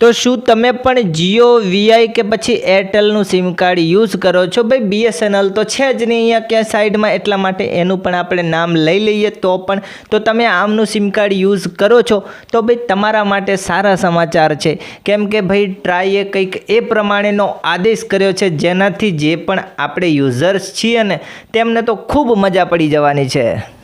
તો શું તમે પણ જીઓ વીઆઈ કે પછી એરટેલનું સિમ કાર્ડ યુઝ કરો છો? ભાઈ બીએસએનએલ તો છે જ નહીં, અહીંયા ક્યાં સાઈડમાં? એટલા માટે એનું પણ આપણે નામ લઈ લઈએ તો પણ. તો તમે આમનું સિમ કાર્ડ યુઝ કરો છો? તો ભાઈ, તમારા માટે સારા સમાચાર છે. કેમ કે ભાઈ, ટ્રાઈએ કંઈક એ પ્રમાણેનો આદેશ કર્યો છે, જેનાથી જે પણ આપણે યુઝર્સ છીએ ને, તેમને તો ખૂબ મજા પડી જવાની છે.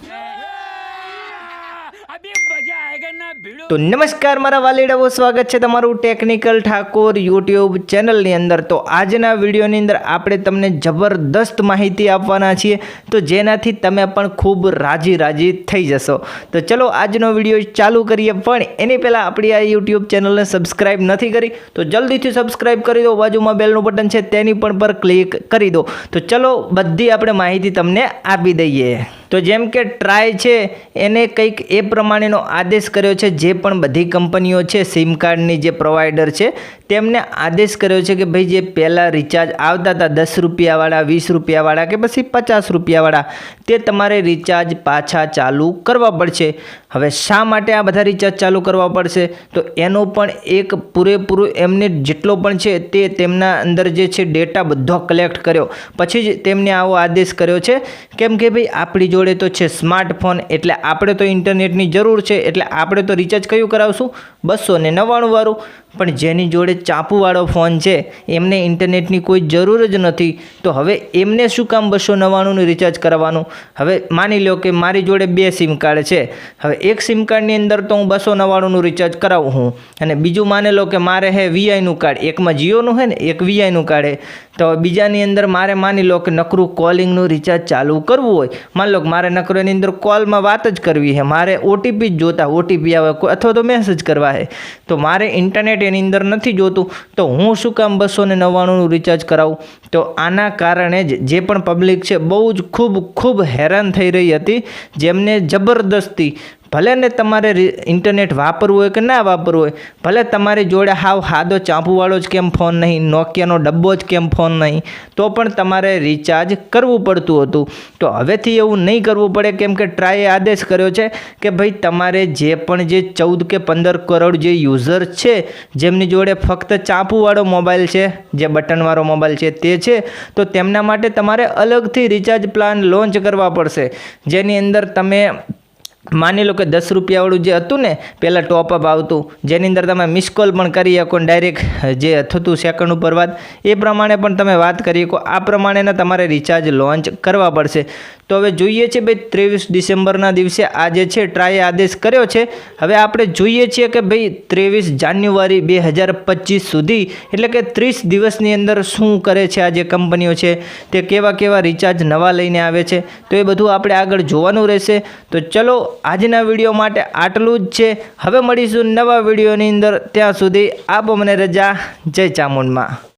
તો નમસ્કાર, મારા વાલીડાઓ, સ્વાગત છે તમારું ટેકનિકલ ઠાકોર યુટ્યુબ ચેનલની અંદર. તો આજના વિડીયોની અંદર આપણે તમને જબરદસ્ત માહિતી આપવાના છીએ, તો જેનાથી તમે પણ ખૂબ રાજી રાજી થઈ જશો. તો ચલો આજનો વીડિયો ચાલુ કરીએ, પણ એની પહેલાં આપણી આ યુટ્યુબ ચેનલને સબસ્ક્રાઇબ નથી કરી, તો જલ્દીથી સબસ્ક્રાઇબ કરી દો, બાજુમાં બેલનું બટન છે તેની પણ પર ક્લિક કરી દો. તો ચલો બધી આપણે માહિતી તમને આપી દઈએ. તો જેમ કે ટ્રાય છે, એને કંઈક એ પ્રમાણેનો આદેશ કર્યો છે, જે પણ બધી કંપનીઓ છે સિમ કાર્ડની જે પ્રોવાઈડર છે, તેમને આદેશ કર્યો છે કે ભાઈ જે પહેલાં રિચાર્જ આવતા હતા, દસ રૂપિયાવાળા, વીસ રૂપિયાવાળા કે પછી પચાસ રૂપિયાવાળા, તે તમારે રિચાર્જ પાછા ચાલુ કરવા પડશે. હવે શા માટે આ બધા રિચાર્જ ચાલુ કરવા પડશે? તો એનો પણ એક પૂરેપૂરું એમને જેટલો પણ છે, તે તેમના અંદર જે છે ડેટા બધો કલેક્ટ કર્યો. પછી જ તેમને આવો આદેશ કર્યો છે, કેમ કે ભાઈ આપણી જોડે તો છે સ્માર્ટફોન એટલે આપણે તો ઇન્ટરનેટની જરૂર છે એટલે આપણે તો રિચાર્જ કયું કરાવશું? બસો ને નવ્વાણું વાળું. પણ જેની જોડે ચાપુવાળો ફોન છે, એમને ઇન્ટરનેટની કોઈ જરૂર જ નથી, તો હવે એમને શું કામ બસો નવ્વાણુંનું રિચાર્જ કરવાનું હવે માની લો કે મારી જોડે બે સિમ કાર્ડ છે. હવે એક સિમ કાર્ડની અંદર તો હું બસો નવ્વાણુંનું રિચાર્જ કરાવું હું. અને બીજું માની લો કે મારે હે વીઆઈનું કાર્ડ, એકમાં જીઓનું હે ને, એક વીઆઈનું કાર્ડ હે. તો બીજાની અંદર મારે માની લો કે નકરું કોલિંગનું રિચાર્જ ચાલુ કરવું હોય. માની લો કે મારે નકરું એની અંદર કોલમાં વાત જ કરવી છે મારે ઓટીપી જ જોતા ઓટીપી આવે અથવા તો મેસેજ કરવા છે તો મારે ઇન્ટરનેટ એની અંદર નથી જોતું. તો હું શું કામ બસો ને નવ્વાણુંનું રિચાર્જ કરાવું? તો આના કારણે જ જે પણ પબ્લિક છે બહુ જ ખૂબ ખૂબ હેરાન થઈ રહી હતી. જેમને જબરદસ્તી ભલે ને તમારે ઇન્ટરનેટ વાપરવું હોય કે ના વાપરવું હોય, ભલે તમારી જોડે હાવ હાદો ચાંપુવાળો જ કેમ ફોન નહીં નોકિયાનો ડબ્બો જ કેમ ફોન નહીં, તો પણ તમારે રિચાર્જ કરવું પડતું હતું. તો હવેથી એવું નહીં કરવું પડે કેમ કે ટ્રાયે આદેશ કર્યો છે કે ભાઈ તમારે જે પણ જે ચૌદ કે પંદર કરોડ જે યુઝર છે, જેમની જોડે ફક્ત ચાંપુવાળો મોબાઈલ છે, જે બટનવાળો મોબાઈલ છે તે છે, તો તેમના માટે તમારે અલગથી રિચાર્જ પ્લાન લોન્ચ કરવા પડશે. જેની અંદર તમે માની લો કે દસ રૂપિયાવાળું જે હતું ને પહેલાં ટોપઅપ આવતું, જેની અંદર તમે મિસ કોલ પણ કરી શકો ડાયરેક્ટ જે થતું સેકન્ડ ઉપર વાત, એ પ્રમાણે પણ તમે વાત કરી શકો. આ પ્રમાણેના તમારે રિચાર્જ લોન્ચ કરવા પડશે. તો હવે જોઈએ છે ભાઈ ત્રેવીસ ડિસેમ્બરના દિવસે આ જે છે, ટ્રાય આદેશ કર્યો છે. હવે આપણે જોઈએ છીએ કે ભાઈ ત્રેવીસ જાન્યુઆરી બે હજાર પચીસ સુધી, એટલે કે ત્રીસ દિવસની અંદર શું કરે છે આ જે કંપનીઓ છે, તે કેવા કેવા રિચાર્જ નવા લઈને આવે છે, તો એ બધું આપણે આગળ જોવાનું રહેશે. તો ચલો, આજના વીડિયો માટે આટલું જ છે. હવે મળીશું નવા વિડીયોની અંદર. ત્યાં સુધી આપો મને રજા. જય ચામુંડમાં.